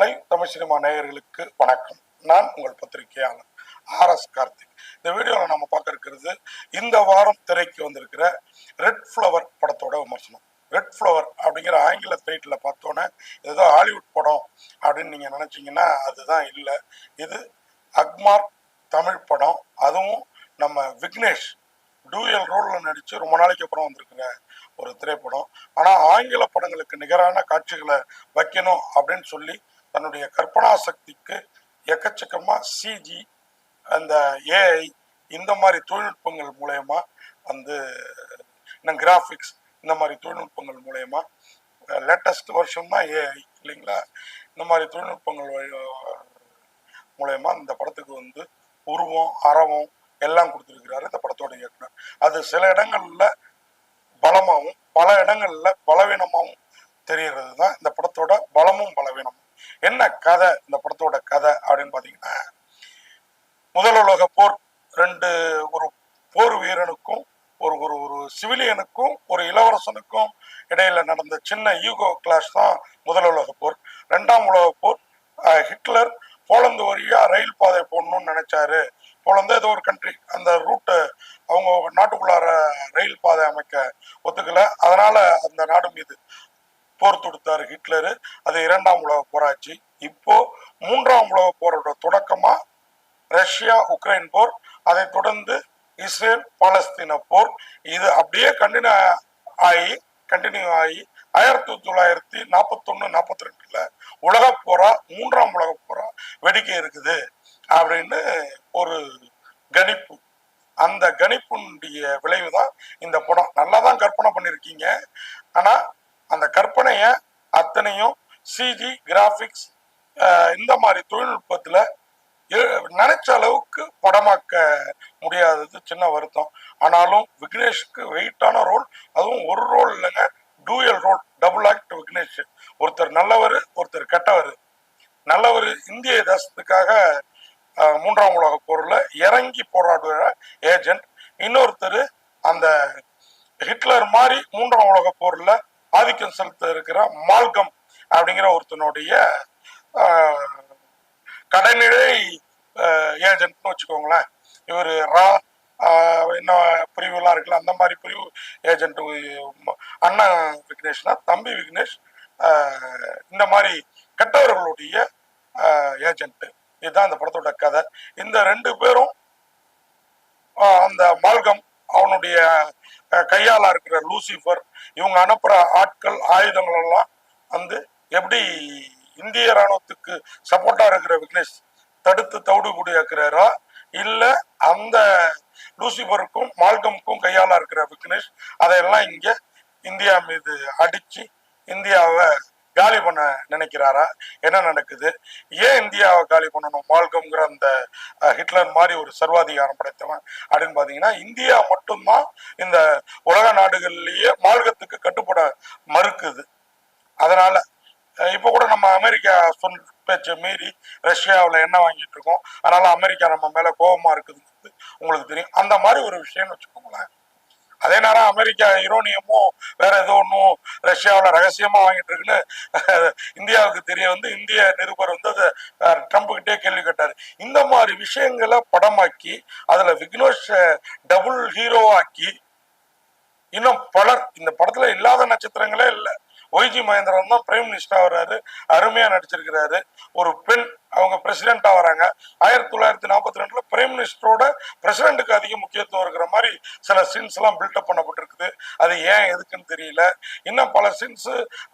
நேயர்களை தமிழ் சினிமா நேயர்களுக்கு வணக்கம். நான் உங்கள் பத்திரிகையாளர் ஆர் எஸ் கார்த்திக். இந்த வீடியோவில் நம்ம பார்க்க இருக்கிறது இந்த வாரம் திரைக்கு வந்திருக்கிற ரெட் ஃப்ளவர் படத்தோட விமர்சனம். ரெட் ஃப்ளவர் அப்படிங்கிற ஆங்கில டைட்டில் பார்த்தோன்னே ஏதோ ஹாலிவுட் படம் அப்படின்னு நீங்கள் நினச்சிங்கன்னா அதுதான் இல்லை. இது அக்மார் தமிழ் படம். அதுவும் நம்ம விக்னேஷ் டூயல் ரோலில் நடித்து ரொம்ப நாளைக்கு அப்புறம் வந்திருக்கிற ஒரு திரைப்படம். ஆனால் ஆங்கில படங்களுக்கு நிகரான காட்சிகளை வைக்கணும் அப்படின்னு சொல்லி தன்னுடைய கற்பனா சக்திக்கு எக்கச்சக்கமாக சிஜி அந்த ஏஐ இந்த மாதிரி தொழில்நுட்பங்கள் மூலயமா வந்து இன்னும் கிராஃபிக்ஸ் இந்த மாதிரி தொழில்நுட்பங்கள் மூலயமா லேட்டஸ்ட் வருஷம் தான் ஏஐ இல்லைங்களா? இந்த மாதிரி தொழில்நுட்பங்கள் வழி- மூலயமா இந்த படத்துக்கு வந்து உருவம் அறவம் எல்லாம் கொடுத்துருக்கிறாரு இந்த படத்தோட இயக்குனர். அது சில இடங்கள்ல பலமாகவும் பல இடங்கள்ல பலவீனமாகவும் தெரிகிறது தான் இந்த படத்தோட பலமும் பலவீனமும் என்ன கதை இந்த படத்தோட கதை அப்படின்னு பார்த்தீங்கன்னா முதல் உலக போர் ரெண்டு ஒரு போர் வீரனுக்கும் ஒரு ஒரு ஒரு சிவிலியனுக்கும் ஒரு இளவரசனுக்கும் இடையில நடந்த சின்ன ஈகோ கிளாஷ் தான் முதல் உலக போர். ரெண்டாம் உலக போர் ஹிட்லர் போலந்து வழியா ரயில் பாதை போடணும்னு நினைச்சாரு. போலந்து ஏதோ ஒரு கண்ட்ரி அந்த ரூட்டு அவங்க நாட்டுக்குள்ளார ரயில் பாதை அமைக்க ஒத்துக்கல. அதனால அந்த நாடு மீது போர் தொடுத்தாரு ஹிட்லரு. அது இரண்டாம் உலக போராச்சு. இப்போ மூன்றாம் உலக போரோட தொடக்கமா ரஷ்யா உக்ரைன் போர் அதை தொடர்ந்து இஸ்ரேல் பாலஸ்தீன போர். இது அப்படியே கண்டினியூ ஆகி கண்டினியூ ஆகி ஆயிரத்தி தொள்ளாயிரத்தி நாற்பத்தொன்னு நாற்பத்தி ரெண்டுல உலக போரா மூன்றாம் உலக போரா வெடிக்க இருக்குது அப்படின்னு ஒரு கணிப்பு. அந்த கணிப்புடைய விளைவு தான் இந்த படம். நல்லா தான் கற்பனை பண்ணியிருக்கீங்க ஆனால் அந்த கற்பனைய அத்தனையும் சிஜி கிராஃபிக்ஸ் இந்த மாதிரி தொழில்நுட்பத்துல நினைச்ச அளவுக்கு படமாக்க முடியாதது சின்ன வருத்தம். ஆனாலும் விக்னேஷுக்கு வெயிட்டான ரோல் அதுவும் ஒரு ரோல் இல்லைங்க dual role double act Vignesh. ஒருத்தர் நல்லவர் ஒருத்தர் கெட்டவர். நல்லவர் இந்திய தேசத்துக்காக மூன்றாம் உலக போரில் இறங்கி போராடுற ஏஜென்ட் இன்னொருத்தர் அந்த ஹிட்லர் மாதிரி மூன்றாம் உலக போரில் ஆதிக்கம் செலுத்த இருக்கிற மால்கம் அப்படிங்கிற ஒருத்தனுடைய அஹ், கடைநிலை ஏஜென்ட்னு வச்சுக்கோங்களேன். இவர் ரா என்ன பிரிவுலாம் இருக்குல்ல அந்த மாதிரி பிரிவு ஏஜென்ட் அண்ணன் விக்னேஷ்னா தம்பி விக்னேஷ் இந்த மாதிரி கெட்டவர்களுடைய ஏஜென்ட். இதுதான் இந்த படத்தோட கதை. இந்த ரெண்டு பேரும் அந்த மால்கம் அவனுடைய கையால் கையால இருக்கிற லூசிஃபர் இவங்க அனுப்புற ஆட்கள் ஆயுதங்கள் எல்லாம் வந்து எப்படி இந்திய ராணுவத்துக்கு சப்போர்ட்டா இருக்கிற விக்னேஷ் தடுத்து தவிடு குடியாக்குறாரா? இல்ல அந்த லூசிஃபருக்கும் மால்கமுக்கும் கையால இருக்கிற விக்னேஷ் அதையெல்லாம் இங்க இந்தியா மீது அடிச்சு இந்தியாவை காலி பண்ண நினைக்கிறாரா? என்ன நடக்குது? ஏன் இந்தியாவை காலி பண்ணணும்? மால்கம்ங்கிற அந்த ஹிட்லர் மாதிரி ஒரு சர்வாதிகாரம் படைத்தவன் அப்படின்னு பாத்தீங்கன்னா இந்தியா மட்டும்தான் இந்த உலக நாடுகள்லயே மால்கத்துக்கு கட்டுப்பட மறுக்குது. அதனால இப்போ இப்ப கூட நம்ம அமெரிக்கா சொல் பேச்சை மீறி ரஷ்யாவில் என்ன வாங்கிட்டு இருக்கோம். அதனால அமெரிக்கா நம்ம மேல கோபமா இருக்குதுங்கிறது உங்களுக்கு தெரியும். அந்த மாதிரி ஒரு விஷயம்னு வச்சுக்கோங்களேன். அதே நேரம் அமெரிக்கா யுரோனியமும் வேற ஏதோ ஒன்றும் ரஷ்யாவில் ரகசியமாக வாங்கிட்டு இருக்குன்னு இந்தியாவுக்கு தெரிய வந்து இந்திய நிருபர் வந்து அதை அஹ், ட்ரம்ப் கேள்வி கேட்டார். இந்த மாதிரி விஷயங்களை படமாக்கி அதில் விக்னேஷ் டபுள் ஹீரோவாக்கி இன்னும் பலர் இந்த படத்தில் இல்லாத நட்சத்திரங்களே இல்லை. ஒய்ஜி மகேந்திரன் தான் பிரைம் மினிஸ்டரா வர்றாரு அருமையா நடிச்சிருக்கிறாரு. ஒரு பெண் அவங்க பிரசிடென்டா வராங்க. ஆயிரத்தி தொள்ளாயிரத்தி நாற்பத்தி ரெண்டுல பிரைம் மினிஸ்டரோட பிரசிடென்ட்டுக்கு அதிக முக்கியத்துவம் இருக்கிற மாதிரி சில சீன்ஸ் எல்லாம் பில்டப் பண்ணப்பட்டிருக்குது. அது ஏன் எதுக்குன்னு தெரியல. இன்னும் பல சீன்ஸ்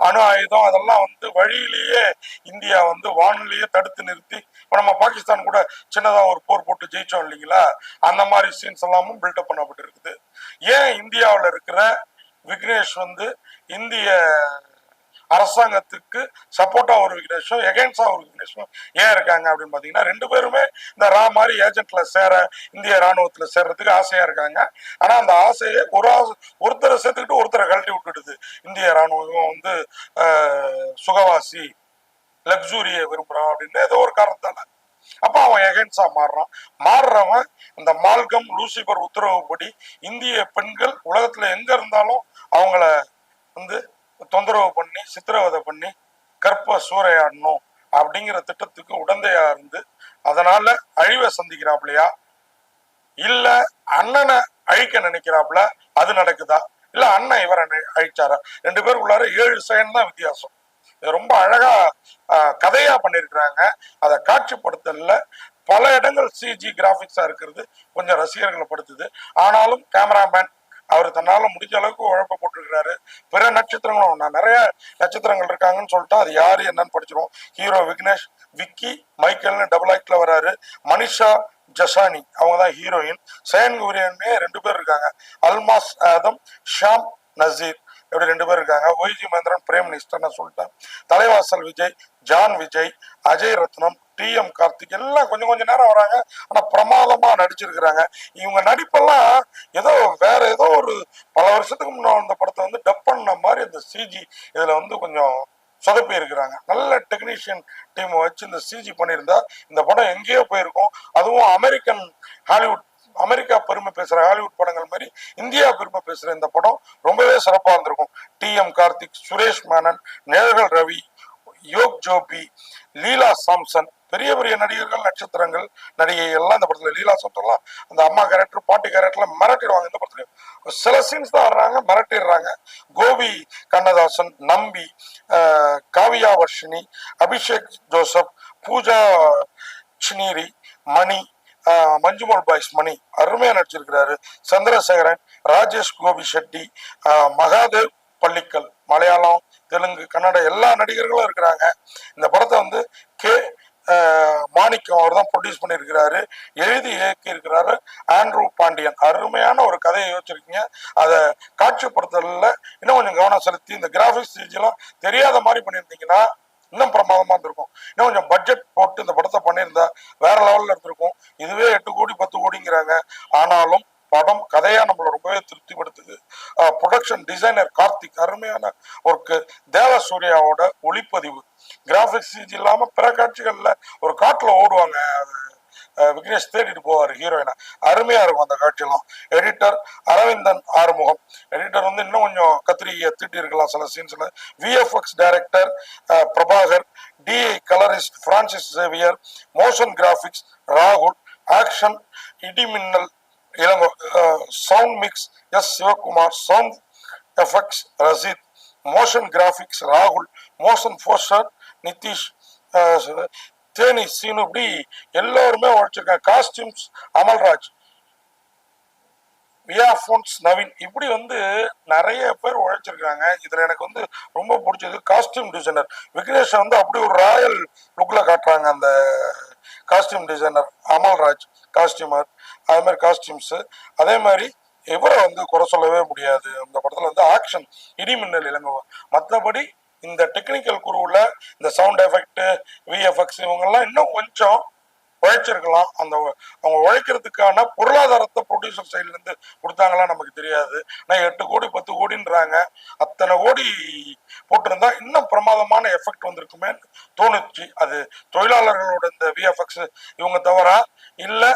அணு ஆயுதம் அதெல்லாம் வந்து வழியிலேயே இந்தியா வந்து வானிலேயே தடுத்து நிறுத்தி இப்போ நம்ம பாகிஸ்தான் கூட சின்னதாக ஒரு போர் போட்டு ஜெயிச்சோம் இல்லைங்களா? அந்த மாதிரி சீன்ஸ் எல்லாமும் பில்டப் பண்ணப்பட்டிருக்குது. ஏன் இந்தியாவில் இருக்கிற விக்னேஷ் வந்து இந்திய அரசாங்கத்துக்கு சப்போர்ட்டா ஒரு விக்னேஷும் எகென்ஸ்டா ஒரு விக்னேஷும் ஏன் இருக்காங்க அப்படின்னு பாத்தீங்கன்னா ரெண்டு பேருமே இந்த ரா மாதிரி ஏஜென்ட்ல சேர இந்திய ராணுவத்துல சேர்றதுக்கு ஆசையா இருக்காங்க. ஆனா அந்த ஆசையை ஒரு ஆசை ஒருத்தரை சேர்த்துக்கிட்டு ஒருத்தரை கழட்டி விட்டுடுது. இந்திய ராணுவம் வந்து சுகவாசி லக்ஸூரியை விரும்புறான் அப்படின்னு ஏதோ ஒரு காரணத்தால. அப்ப அவன் எகென்ஸ்டா மாறுறான். மாறுறவன் இந்த மால்கம் லூசிபர் உத்தரவுப்படி இந்திய பெண்கள் உலகத்துல எங்க இருந்தாலும் அவங்கள வந்து தொந்தரவு பண்ணி சித்திரவதை பண்ணி கற்ப சூறையாடணும் அப்படிங்கிற திட்டத்துக்கு உடந்தையா இருந்து அதனால அழிவை சந்திக்கிறாப்லையா? இல்ல அண்ணனை அழிக்க நினைக்கிறாப்புல அது நடக்குதா? இல்ல அண்ணன் இவரை அழிச்சாரா? ரெண்டு பேருக்குள்ளார ஏழு செகண்ட் தான் வித்தியாசம். இது ரொம்ப அழகா கதையா பண்ணியிருக்கிறாங்க. அதை காட்சிப்படுத்தல பல இடங்கள் சிஜி கிராபிக்ஸா இருக்கிறது கொஞ்சம் ரசிகர்களை படுத்துது ஆனாலும் கேமராமேன் அவர் தன்னால முடிஞ்ச அளவுக்கு உழைப்ப போட்டிருக்கிறாரு. பிற நட்சத்திரங்களும் நான் நிறைய நட்சத்திரங்கள் இருக்காங்கன்னு சொல்லிட்டு அது யாரு என்னன்னு படிச்சிருவோம். ஹீரோ விக்னேஷ் விக்கி மைக்கேல்னு டபுள் ஆக்டில் வராரு. மனிஷா ஜசானி அவங்க தான் ஹீரோயின் சயன் குரியன்னே ரெண்டு பேர் இருக்காங்க. அல்மாஸ் ஆதம் ஷாம் நசீர் இப்படி ரெண்டு பேர் இருக்காங்க? ஒய்ஜி மந்திரன் பிரேம் நிஷ்டன் நான் சொல்லிட்டேன். தலைவாசல் விஜய் ஜான் விஜய் அஜய் ரத்னம் டி எம் கார்த்திக் எல்லாம் கொஞ்சம் கொஞ்சம் நேரம் வராங்க. ஆனால் பிரமாதமாக நடிச்சிருக்கிறாங்க. இவங்க நடிப்பெல்லாம் ஏதோ வேற ஏதோ ஒரு பல வருஷத்துக்கு முன்ன அந்த படத்தை வந்து டப் பண்ண மாதிரி இந்த சிஜி இதில் வந்து கொஞ்சம் சொதப்பி இருக்கிறாங்க. நல்ல டெக்னீஷியன் டீம் வச்சு இந்த சிஜி பண்ணியிருந்தா இந்த படம் எங்கேயோ போயிருக்கும். அதுவும் அமெரிக்கன் ஹாலிவுட் அமெரிக்கா பெருமை பேசுற ஹாலிவுட் படங்கள் மாதிரி இந்தியா பெருமை பேசுற இந்த படம் ரொம்பவே சிறப்பா இருந்திருக்கும் டி. எம். கார்த்திக் சுரேஷ் மேனன் நிழல்கள் ரவி யோக் ஜோபி லீலா சாம்சன் பெரிய பெரிய நடிகர்கள் நட்சத்திரங்கள் நடிகை எல்லாம் இந்த படத்துல லீலா சாம்சன்லாம் அந்த அம்மா கேரக்டர் பாட்டி கேரக்டர்லாம் மிரட்டிடுவாங்க இந்த படத்துல. சில சீன்ஸ் தான் வர்றாங்க மிரட்டிடுறாங்க. கோபி கண்ணதாசன் நம்பி காவியா வர்ஷினி அபிஷேக் ஜோசப் பூஜா சினீரி மணி மஞ்சுமோல் பாய்ஸ் மணி அருமையா நடிச்சிருக்கிறாரு. சந்திரசேகரன் ராஜேஷ் கோபி ஷெட்டி மகாதேவ் பள்ளிக்கல் மலையாளம் தெலுங்கு கன்னட எல்லா நடிகர்களும் இருக்கிறாங்க. இந்த படத்தை வந்து கே மாணிக்கம் அவர் தான் ப்ரொடியூஸ் பண்ணியிருக்கிறாரு. எழுதி இயக்கி இருக்கிறாரு ஆண்ட்ரூ பாண்டியன். அருமையான ஒரு கதையை யோசிச்சிருக்கீங்க. அதை காட்சிப்படுத்தல இன்னும் கொஞ்சம் கவனம் செலுத்தி இந்த கிராஃபிக்ஸ் எல்லாம் தெரியாத மாதிரி பண்ணியிருந்தீங்கன்னா இன்னும் பிரமாதமா இருந்திருக்கும். இன்னும் கொஞ்சம் பட்ஜெட் போட்டு இந்த படத்தை பண்ணியிருந்தா வேற லெவல்ல இருந்திருக்கும். இதுவே எட்டு கோடி பத்து கோடிங்கிறாங்க. ஆனாலும் படம் கதையா நம்மள ரொம்பவே திருப்திப்படுத்துது. ப்ரொடக்ஷன் டிசைனர் கார்த்திக் அருமையான ஒர்க்கு தேவசூர்யாவோட ஒளிப்பதிவு. கிராஃபிக்ஸ் சிஜி இல்லாம பிற காட்சிகள்ல ஒரு காட்டுல ஓடுவாங்க விக்னேஷ் தேடிட்டு போவார் ஹீரோயினை அருமையாக இருக்கும் அந்த காட்சியெல்லாம். எடிட்டர் அரவிந்தன் ஆறுமுகம். எடிட்டர் வந்து இன்னும் கொஞ்சம் கத்திரியை தீட்டி இருக்கலாம் சில சீன்ஸில் VFX director Prabhakar DI colourist Francis Xavier motion graphics ராகுல் action இடிமின்னல் Ilango sound mix S Sivakumar sound effects Rasheed motion graphics ராகுல் மோஷன் போஸ்டர் நிதிஷ் தேனி சீனு இப்படி எல்லோருமே உழைச்சிருக்காங்க. காஸ்டியூம்ஸ் அமல்ராஜ் வியாஃபோன்ஸ் நவீன் இப்படி வந்து நிறைய பேர் உழைச்சிருக்காங்க. இதில் எனக்கு வந்து ரொம்ப பிடிச்சது காஸ்டியூம் டிசைனர் விக்னேஷ் வந்து அப்படி ஒரு ராயல் லுக்கில் காட்டுறாங்க அந்த காஸ்டியூம் டிசைனர் அமல்ராஜ் காஸ்டியூமர் அதே மாதிரி காஸ்டியூம்ஸு அதே மாதிரி இவரை வந்து குறை சொல்லவே முடியாது. அந்த படத்தில் வந்து ஆக்ஷன் இடிமின்னல் இளங்குவா மற்றபடி இந்த டெக்னிக்கல் குருவில் இந்த சவுண்ட் எஃபெக்ட் விஎஃப்எக்ஸ் இவங்கெல்லாம் இன்னும் கொஞ்சம் உழைச்சிருக்கலாம். அந்த அவங்க உழைக்கிறதுக்கான பொருளாதாரத்தை ப்ரொடியூசர் சைட்லேருந்து கொடுத்தாங்களா நமக்கு தெரியாது. ஆனால் எட்டு கோடி பத்து கோடின்றாங்க. அத்தனை கோடி போட்டிருந்தா இன்னும் பிரமாதமான எஃபெக்ட் வந்திருக்குமேன்னு தோணுச்சு. அது தொழிலாளர்களோட இந்த விஎஃப்எக்ஸ் இவங்க தவிர இல்லை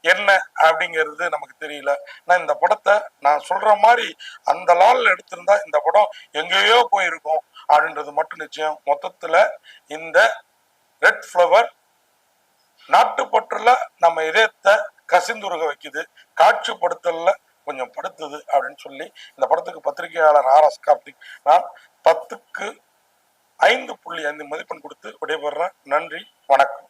என்ன அப்படிங்கிறது நமக்கு தெரியல. நான் இந்த படத்தை நான் சொல்ற மாதிரி அந்த லாலில் எடுத்திருந்தா இந்த படம் எங்கேயோ போயிருக்கும் அப்படின்றது மட்டும் நிச்சயம். மொத்தத்துல இந்த ரெட் ஃப்ளவர் நாட்டுப்பற்றுல நம்ம இதயத்தை கசிந்துருக வைக்குது. காட்சிப்படுத்தல கொஞ்சம் படுத்துது அப்படின்னு சொல்லி இந்த படத்துக்கு பத்திரிகையாளர் ஆர் எஸ் கார்த்திக் நான் பத்துக்கு ஐந்து புள்ளி ஐந்து மதிப்பெண் கொடுத்து விடைபெறுறேன். நன்றி வணக்கம்.